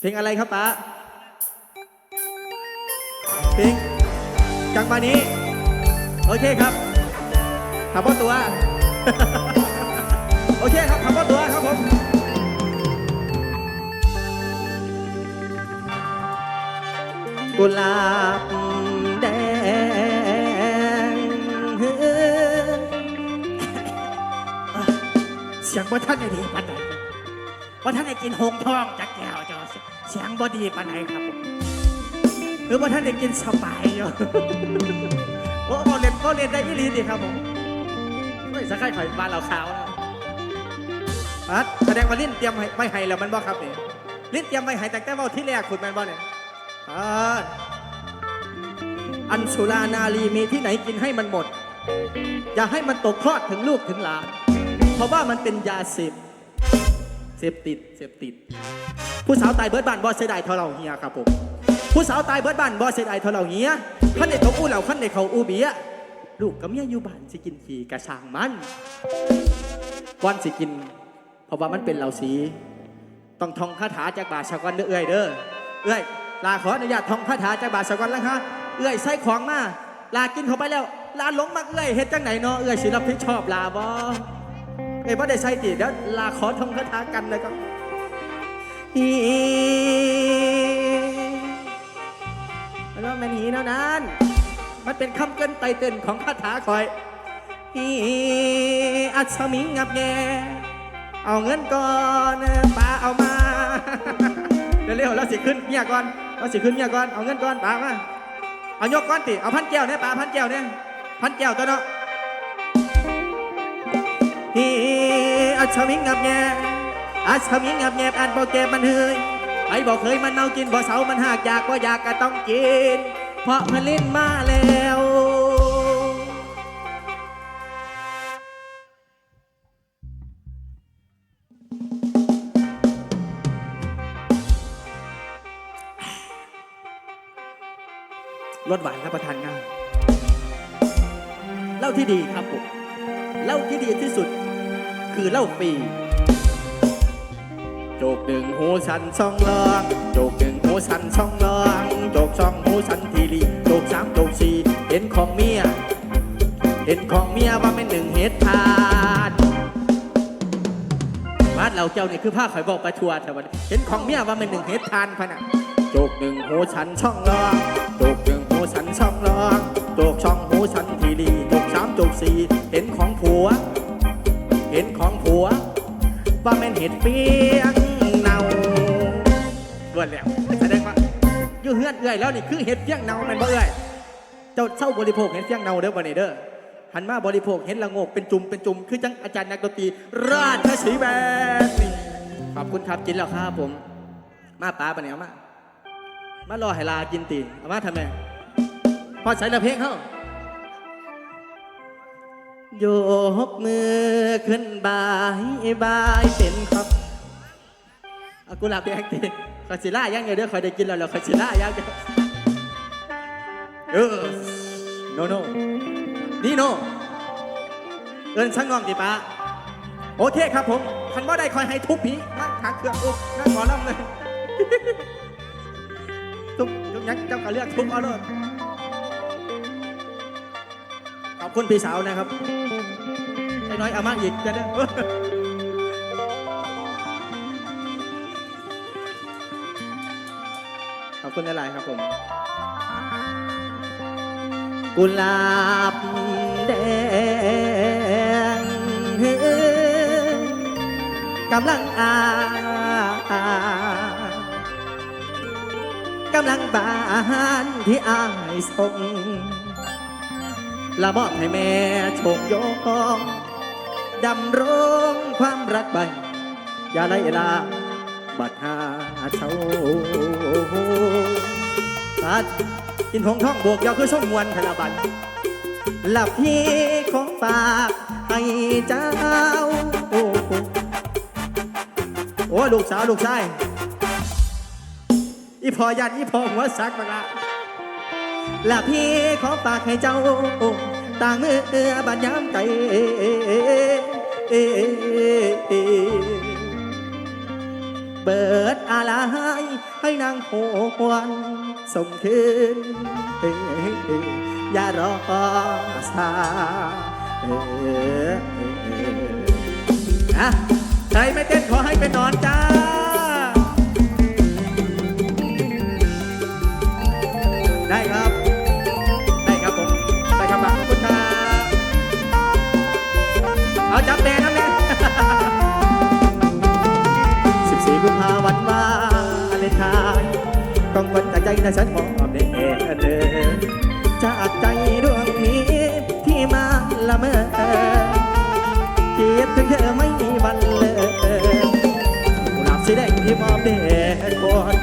เพลงอะไรครับป้าเพลงจังมานี้ โอเคครับขับพ่อตัว โอเคครับขับพ่อตัวครับผมกุหลาบแดงเสียงบ่าท่านได้ดีปานใดบ่าท่านได้กินหงทองจาก บอดีปานใดครับ หรือบ่าท่านได้กินสบายอยู่โอ้เขาเล่นเขาเล่นได้ยี่ลีดิครับผมไม่สักใครข่อยบ้านเราขาวนะแสดงว่าลิ้นเตรียมให้ไม่ให้แล้วมันบ่ครับเนี่ยลิ้นเตรียมไม่ให้แต่แต่ว่าที่แรกคุณแมนบ่เนี่ยอันสุรานารีมีที่ไหนกินให้มันหมด อย่าให้มันตกทอดถึงลูกถึงหลานเพราะว่ามันเป็นยาเสพ เสพติดเสพติด ผู้สาวตายเบิดบ้านบ่เสียดายเท่าเราเฮียครับผมผู้สาวตายเบิดบ้านบ่เสียดายเท่าเราเฮียขั้นในเขาอู้เหล่าขั้นในเขาอู้เบียลูกกับเมียอยู่บ้านสิกินขี่กระช่างมันก่อนสิกิน เพราะว่ามันเป็นเหล่าสี ต้องท่องคาถาจากบาชากรเด้อเอ้ยเด้อเอ้ยลาขออนุญาตท่องคาถาจากบาชากรแล้วฮะเอ้ยใส่ของมาลากินเข้าไปแล้วลาหลงมักเอ้ยเฮ็ดจังไหนเนาะเอ้ยสิรับผิดชอบลาบ่ อ้บ่ได้ใส่ติเดี๋ยวลาขอทองคาถากันเลยครับอีมันว่ามันหีเท่านั้น มันเป็นคำเกินไตเตินของคาถาคอยอีอัศมิงงับแงเอาเงินก่อนป้าเอามาเร็วๆแล้วสิขึ้นเมียก่อนเราสิขึ้นเมียก่อนเอาเงินก่อนป้ามาเอายกก้อนติเอาพันแก้วเนี่ยป้าพันแก้วเนี่ยพันแก้วตัวเนาะฮี อัศมิงงับแงอัศมิงงับแงอันบ่เก็บมันเฮยไอ้บอกเคยมันเนากินบ่เสามันหากอยากบ่อยากก็ต้องกิน เพราะมันลิ้นมาแล้วรสหวานรับประทานง่ายเหล้าที่ดีครับผมเหล้าที่ดีที่สุด คือเล้าฟรีจกหนึ่งหูสันสองลองจกหนึ่งหูสันสองลองจกสองหูสันทีรีจกสามจกสี่เห็นของเมีย เห็นของเมียว่าเป็นหนึ่งเฮ็ดทานบ้านเราเจ้านี่คือผ้าข่อยบอกไปทัวร์แต่วันเห็นของเมียว่าเป็นหนึ่งเฮ็ดทานพะนะจกหนึ่งหูสันช่องลองจกหนึ่งหูสันช่องลองจกช่องหูสันทีรีจกสามจกสี่เห็นของผัว เห็นของผัว ว่าแม่นเห็ดเปียงเนาล้วนแล้วแสดงว่าอยู่เฮือนเอื่อยแล้วนี่คือเห็ดเปียงเนาแมันบ่เอื่อย เจ้าเศร้าบริโภคเห็ดเปียงเนาเด้อบ่นี่เด้อหันมาบริโภคเห็ดละโงกเป็นจุ่มเป็นจุ่มคือจังอาจารย์นักดนตรีราชสีแบนนี่ขอบคุณครับกินแล้วครับผม มาป้าปะเนี่ยมามารอให้ลากินตีเอามาทำไมพอใส่ละเพลงเขา โยกมือขึ้นบายบายเป็นครับเอากุหลาบแดงตีคอยสิล่ายังไงเด้อคอยได้กินแล้วแล้วคอยสิล่ายังเดียวเออโนโนนี่โนเอินช่างงองดิป้าโอเคครับผมคันว่ได้คอยให้ทุบผีนั่งขาเครื่องอุ๊บนั่งหมอลำเลยทุบยกยักษ์เจ้ากระเลือกทุบเอาเลย อบคุณพี่สาวนะครับไอ้น้อยเอามาอีกจะได้ขอบคุณหลายๆครับผม กุหลาบแดงกำลังอากำลังบานที่อายส่ง ละมอบให้แม่โชคยองดำรงความรักไปอย่าไล่ลาบัดหาเช้าตัดกินหงท้องบวกยาวคือช่องมวนธนบันหลับพี่ของฝากให้เจ้าโอ้โอ้ลูกสาวลูกชายอีพอยันอีพอหัวสักบักละ และพี่ขอฝากให้เจ้า ต่างมือบัดย้ำใจเบิดอะไรให้นางโหวนส่งคืนเอ้ยอย่ารอสาเอะใครไม่เต้นขอให้เป็นนอนจ้า นะฉันมอบเด็เดินจากใจดวงนี้ที่มาละเมอคิดถึงเธอไม่มีวันเลยกุหลาบสีแดงที่มอบเด็กน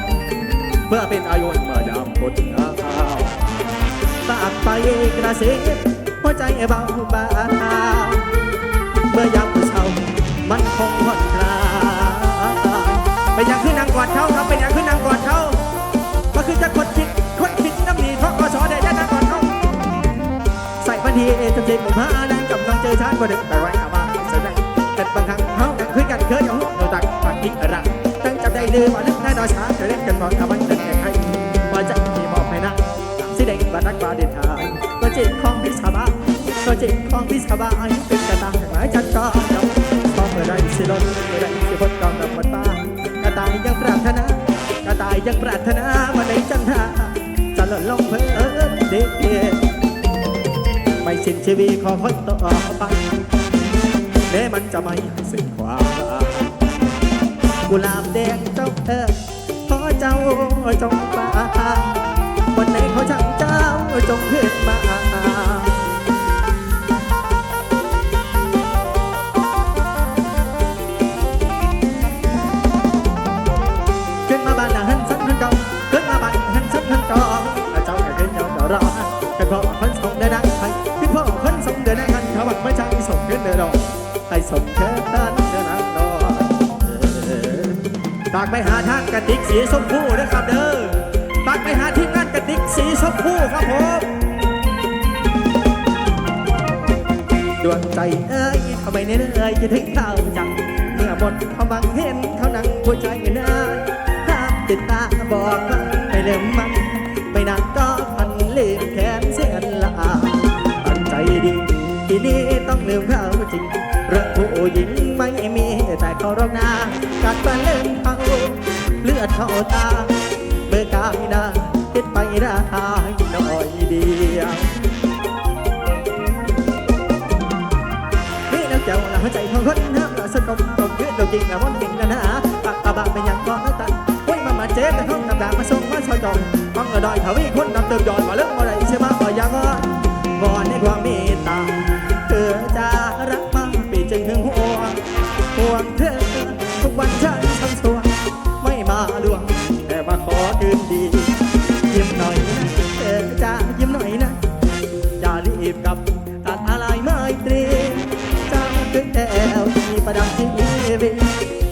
เมื่อเป็นอายุเมื่อยามพ้นหนาวฝากไปกระซิบหัวใจเบาบางเมื่อยามเช้ามันคงผ่อนคลายเป็นอย่างขึ้นนางกอดเขาครับเป็นอย่างขึ้นนางกอดเขา คือจะคนคิดคนคิดน้ำหนีเพราะกสอได้ได้นางกอดเขาใส่บันทีเอจำเจผมพานั่งกำลังเจอชาติประเด็นแต่ไว้อามาแสดงกันบางครั้งเขาดังคุยกันเคยอย่างเราตักปากทิ้งรักตั้งจำได้ลืมว่าเล่นหน้าดอช้าจะเล่นกันบอกอาวันเดินแข่งให้พอใจที่มอบให้นะสิเด็กบันักบ้าเดินทางตัวจิตของพิสาบ้าตัวจิตของพิสาบ้าเป็นกระตายหมายจัดก็จำพอเมื่อไรสิลนเมื่อไรสิพ้นกองกับหมดบ้ากระตายยังปรารถนา กระต่ายยังปรารถนามาในจันทราจะหล่นลงเพลินเด็กไม่สิ้นชีวิตขอคนต่อไปแม้มันจะไม่สิ้นความรักกุหลาบแดงเจ้าเธอขอเจ้าจงมาวันไหนเขาช่างเจ้าจงขึ้นมา บอกไม่ใช่ส่งขึ้นเดินดอกให้ส่งแค่ด้านเดินนังดอกฝากไปหาทางกระติกสีชมพูนะครับเด้อฝากไปหาทีมงานกระติกสีชมพูครับผมดวงใจเอ้ยทำไมเนื่อยจะถึงเข้าจังเมื่อหมดความหวังเห็นเขานั่งหัวใจเนยห้ามติดตาบอก จริงเรื่องผู้หญิงไม่มีแต่เขารอกนากัดฟันเริ่มเขาเลือดเข้าตาเมื่อกายน้าติดไปได้หน่อยเดียวนี่นักเจ้าละหัวใจของคนน้ำละสกมตกขึ้นเราจริงละมันจริงกันนะปากตาบางเป็นอย่างก่อนตันห้ยมามาเจ๊แต่ห้องน้ำด่างมาส่งมาชอยจองฟังกระดอยเขาวิ่งคนนำเติมยอดมาเลิกมาไรใช่ไหมบ่อย่างอ่อนวอนในความเมตตา ถึงห่วงห่วงเธอทุกวันฉันทำสัวไม่มาดวง แต่มาขอคืนดียิ้มหน่อยนะเธอจะยิ้มหน่อยนะอย่ารีบกลับตัดอะไรไม่ตรีจำถึงแก้วที่ประดับชีวิ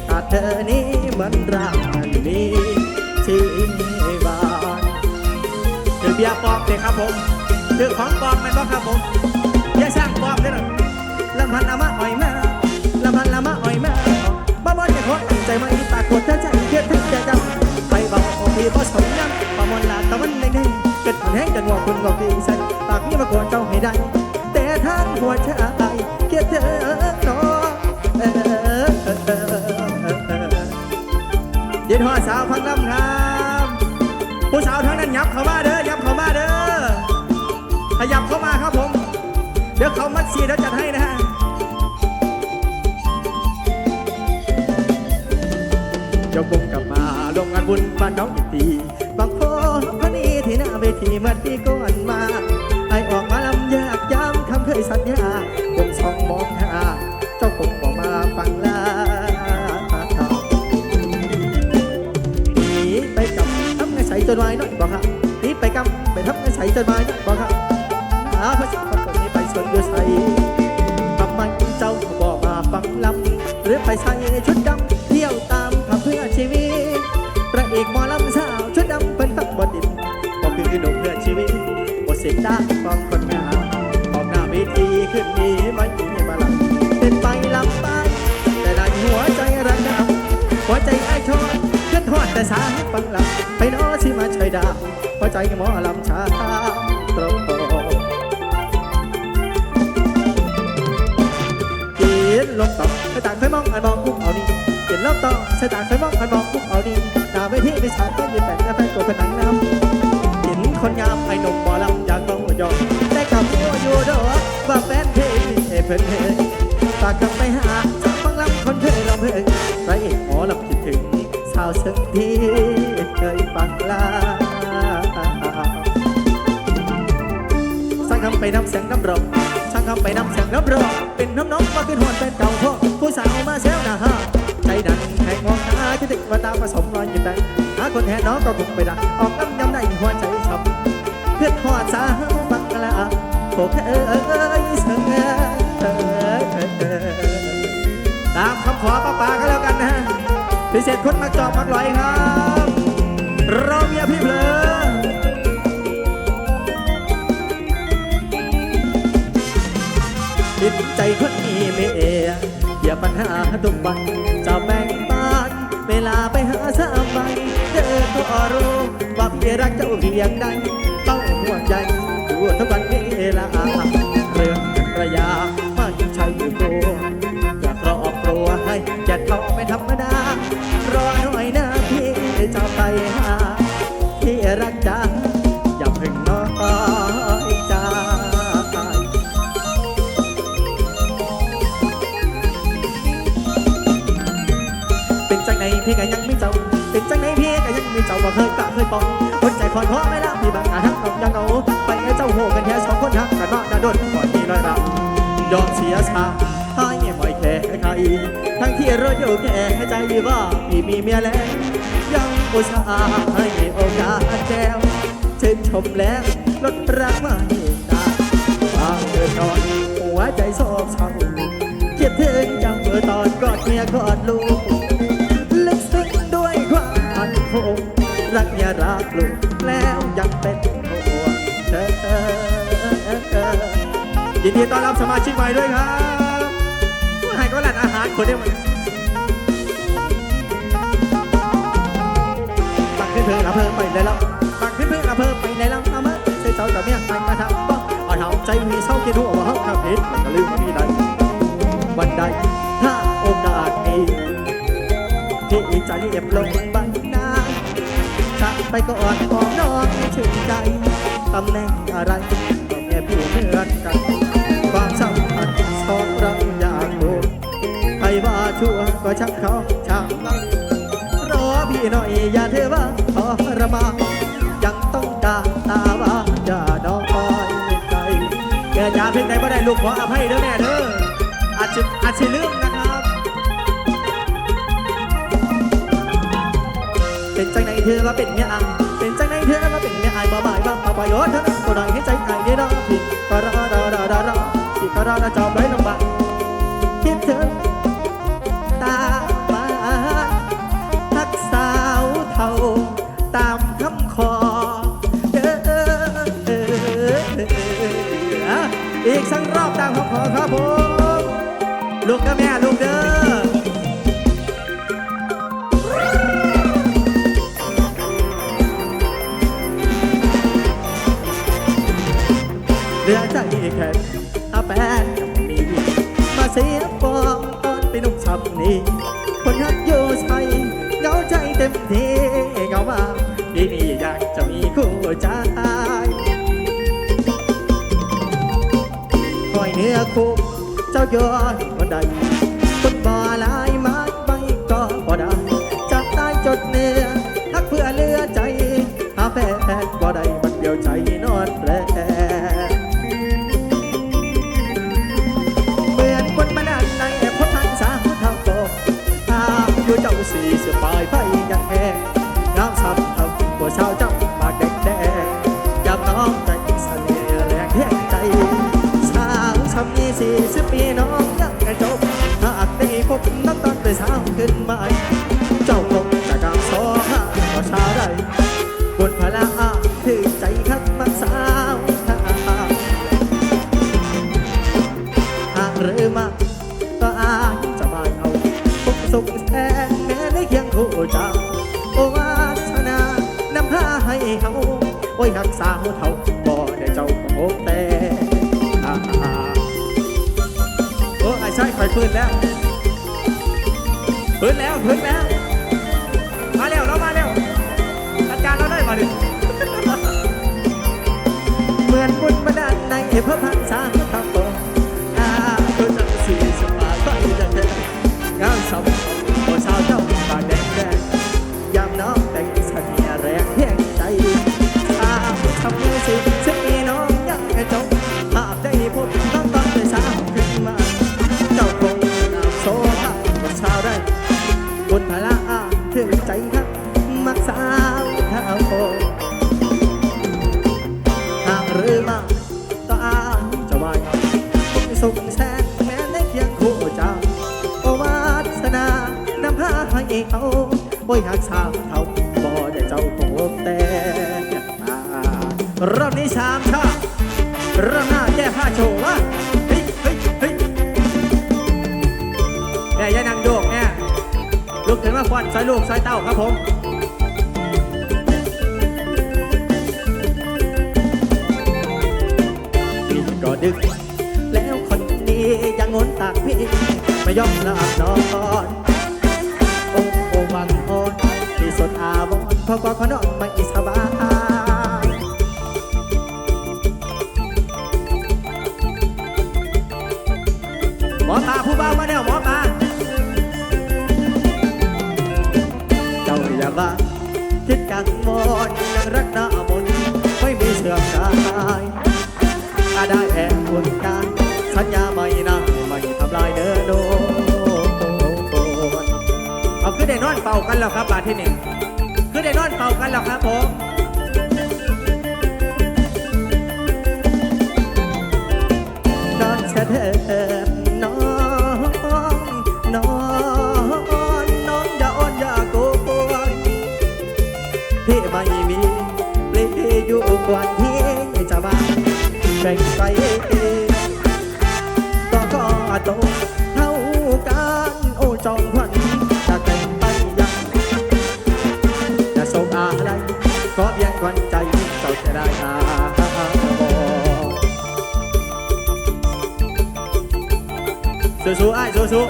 ตัดเธอนี้เหมือนรักนี้ชีวานถือเบียร์ปอมเลยครับผมถือของปลอมมันบ่ครับผมอย่าสร้างปอมเลยนะลำพันละมาอ่อยมา ผ่อนแห้งจนหัวคุณบอกดีใส่ปากนี้มากวนเจ้าให้ได้ แต่ทางหัวใจเกียดเธอเนาะเอยินหัวสาวพังลำครับผู้สาวทั้งนั้นยับเข้ามาเด้อยับเข้ามาเด้อขยับเข้ามาครับผม เดี๋ยวเขามัดสีแล้วจัดให้นะฮะยกวงกลับมาลงงานบุญบ้านน้องอีกที ที่มาทีเมื่อที่ก่อนมาไอออก ดาเพราะใจหมอลำชาตรงกินลมต่อไปต่างเคยมองอันมองกุ๊กเอานี่กินลมต่อใส่ต่างเคยมองอันมองกุ๊กเอานี่หน้าเทีไปฉาก็ยืนแบ่งกาแฟตัวเป็นหนังน้ำเกินคนงามไอ้หนุ่มหมอลำอยากต้องยอมได้กับหัวอยู่ดอกว่าแฟนเพลงเพิ่นเพลงฝากกับไปหาสาวฟังลำคนเคยลำเพลงไรหมอลำคิดถึงสาวสักทีเคยฟังลา ไปน้ำเสียงน้ำร้องสร้างคำไปน้ำเสียงน้ำร้องเป็นน้ำน้องมาขึ้นหวนเป็นเก่าพ่อผู้สาวมาเซลหน้าฮะใจดันแหงมองหาคิดถึงว่าตาผสมรอยอยู่แต่หาคนแทนน้องก็คงไปได้ออกน้ำยำในหัวใจช้ำเพื่อนหอดสาวบังละพวกเอ้ยเสงตามคำขอป้าป่าก็แล้วกันนะฮะพิเศษคนมักจอบมักลอยครับรอเมียพี่เพลอ คนนี้ไม่เอยอย่าปัญหาทุกวันจะแบ่งปันเวลาไปหาสามใบเจอก็รู้ว่าพี่รักเจ้าเพียงใดต้องห่วงใยอยู่ทุกวันเวลาเรื่องระยะไม่ใช่อยู่ตัวอยากรอบครัวให้จะท้อไม่ธรรมดารอหน่อยนะพี่จะไปหาพี่รักจ้า พี่ก็ยังไม่เจ้าเป็นจังไหนพี่ก็ยังไม่เจ้าบ่เคยกะเคยปองคนใจคอนขอไม่ละพี่บางอาทั้งนองยังเอาไปให้เจ้าโหกันแค่สองคนฮักกันมาดาดนก่อนที่ลอยรำยอมเสียชาให้ไม่แค่ใครทั้งที่เราอยู่แค่ใจว่าพี่มีเมียแล้วยังอุตส่าห์ให้โอกาสแจวชื่นชมแล้วลดรักไม่ได้บางเดินนอนหัวใจโศกเศร้าคิดถึงจังเมื่อตอนกอดเมียกอดลูก รักเมียรักลูกแล้วยังเป็นห่วงเธอยินดีต้อนรับสมาชิกใหม่ด้วยครับให้ก็ร้านอาหารคนเดียวมันบังขึ้นเพิ่งละเพิ่มไปเลยแล้วบังขึ้นเพิ่งละเพิ่มไปเลยแล้วเอามาใส่เจ้าแต่เมียไปมาทำบ้าเอาเท้าใจมีเศร้าคิดหัวว่าเขาขับผิดมันก็ลืมว่ามีใดวันใดถ้าโอกาสมีที่ใจเอ็บลง ก่อนของน้องให้ชื่นใจตำแหน่งอะไรก็แค่พี่เหมือนกัน ความสัมพันธ์สองเราอยากรู้ใครว่าชั่วก็ชักเขาช่างมันรอพี่หน่อยอย่าเทว่าทรมานยังต้องกาตาว่าอย่าน้องคอยใจเกิดยาเพียงใดบ่ได้ลูกขออภัยเด้อแม่เด้ออาจจะอาจจะลืมนะครับ เป็นจังไหนเธอมาเป็นเมียอายเป็นจังไหนเธอมาเป็นเมียอายบ่บ่ายบ่บ่บ่ายโอ้เธอนั้นก็ได้ให้ใจอายได้รอผิดก็รอรอรอรอรอผิดก็รอรอจอบไว้ลำบากคิดถึงตามาทักสาวเท่าตามคำขอเออเออเออเออเอออีกสักรอบตามคำขอครับผมลูกกับแม่ลูกเด้อ นี้คนฮักอยู่ใส่เงาใจเต็มที่เงามาที่นี่อยากจะมีคู่ใจคอยเนื้อคู่เจ้าย้อนวันใด ไอ้ใช่คอยปืนแล้วพื้นแล้วพื้นแล้ว มาเร็วเรามาเร็วจัดการเราได้มาดิเหมือนบุญบันดาลในพระพันษาทำตรงอา สุขแสนแม้ในเพียงคู่เจ้าโอวาสนานำพาให้เขาโอ้ยหากสาวเขาบ่ได้เจ้าโคแต่รอบนี้ชามชาติรอบหน้าแก้ผ้าโชว์ว่าเฮ้ยเฮ้ยเฮ้ยแม่ยานังโดกแม่ลุกขึ้นมาควันซอยลูกซอยเต้าครับผมพี่ก็ดึก นี้ยังงนตากพี่ไม่ยอมหลับนอนโอ้โอ้บังออนที่สดอาวรณ์เพราะว่าขานอนไม่สบายหมอปาผู้บ่ามาแล้วหมอปาเจ้าอย่าบ้าคิดกังวลยังรักหน้ามนไม่มีเสื่อมคลายถ้าได้แอบคุณกัน เป่ากันแล้วครับบาทที่หนึ่งคือได้นอนเป่ากันแล้วครับผมนอนเสถิดนองน้องน้องอย่าอ่อนอย่าโกวนพี่ไม่มีปลีอยู่กว่าที่จะบ้าแบ่งไป สู้ๆไอ้ายสู้ๆ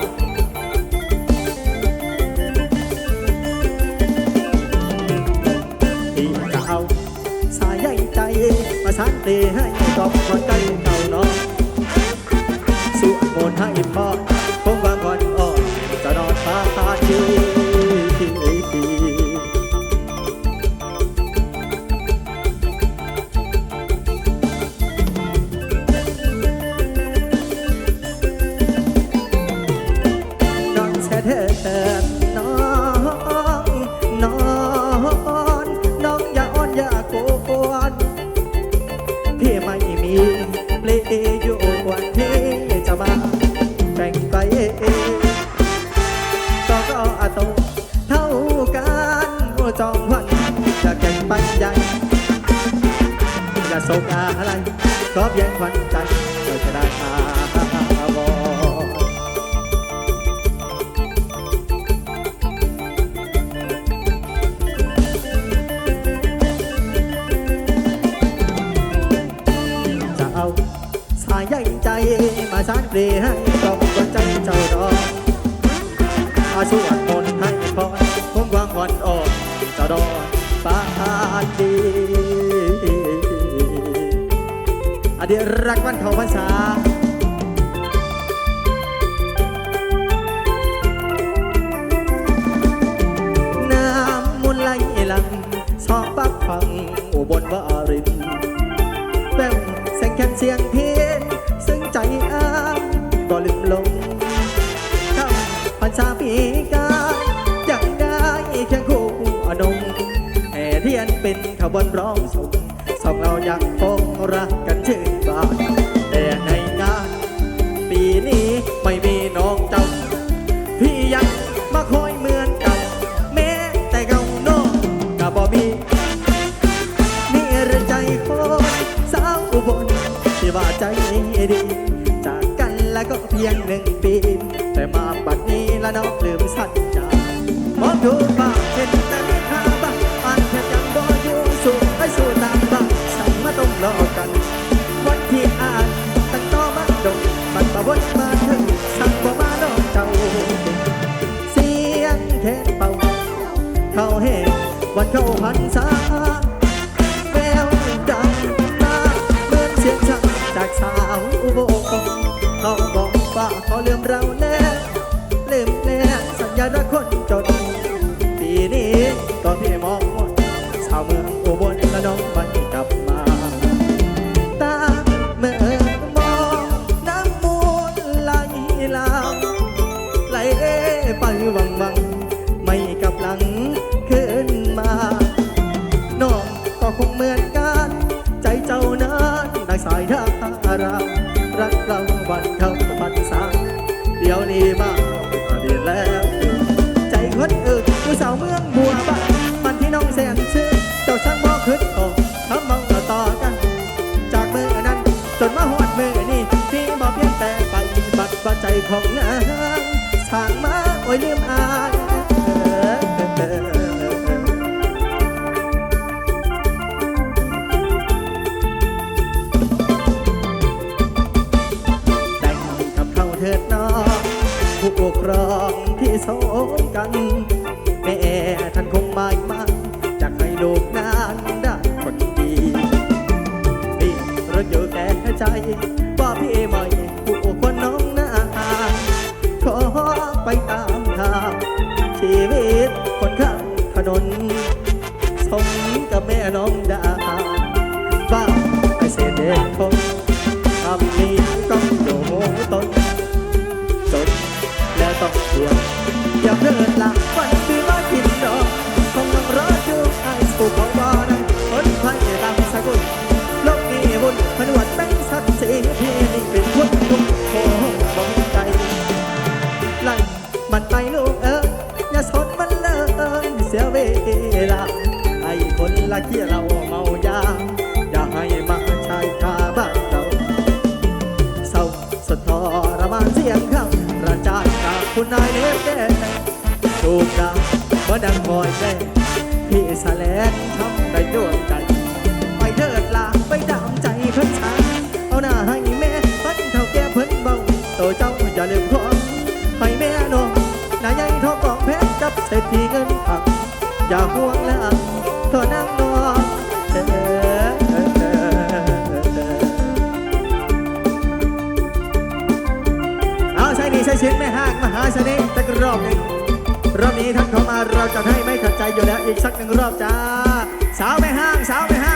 ที่จะเอาสายใยใจม สานเปรีให้กับหัวใจเจ้ารออาสวดมนต์ให้พรคงวางวันอ่อนจะรอปาดีอดีรักวันเขาภาษาน้ำมุนไหลลังสองปักฟังอุบลวารินแววแสงแค่เสียงเพี ก็ลืมลงคำพันชาปีกายังได้แค่คู่อนงแห่เทียนเป็นขบวนร้องส่งสองเรายังคงรักกันชื่น ก็เพียงหนึ่งปี แต่มาบัดนี้ละน้องลืมสัญญามองดูบ้างเห็นแต่ไม่ค่าบ้างอันเธอยังบออยู่สู่ไปสู่ตามบ้างสั่งมาต้องรอกันวันที่อ่านตั้งต่อมาดงบัดประวนมาถึงสั่งบ่มาดอกเจ้าเสียงเทนเป่าเข้าเฮวันเข้าพรรษาแววดังมาเหมือนเสียงสั่งจากสาวอุบ เขาลืมเรา สาวเมืองบัวบ้านมันที่น้องแสนซื้อเจ้าช่างบ่ขึ้นออกทำเมาต่อกัน จากเมื่อนั้นจนมาหอดเมือนี่ที่บ่เพียงแต่ไปบัดปัจใจของนางสางมาโอ้ยลืมอายแต่งกับเขาน้องผู้ปกครองที่โสมกัน หมายมันจากให้ลูกนานได้คนดีนี่ราอยู่แก่ใจ ว่าพี่ใหม่ผู้คนน้องนาขอไปตามทางชีวิตคนข้างถนน เสียงคำประจานจากคุณนายเล็บแดงถูกดังเมื่ดังคอยแม่พี่แสลงทำได้ดวงใจ ไปเถิดลาไปดามใจเพิ่นชาเอาหน้าให้แม่ปั้นเท่าแก่เพิ่นเบาโตเจ้าอย่าลืมของให้แม่นองน้าใหญ่ทองกองเพชรกับเศรษฐีเงินผักอย่าห่วงและทอนั่งน เส้นแม่ห้างมหาชนิดตะกรอบหนึ่งรอบนี้ท่านเข้ามาเราจะให้ไม่ขัดใจอยู่แล้วอีกสักหนึ่งรอบจ้า สาวแม่ห้างสาวแม่ห้าง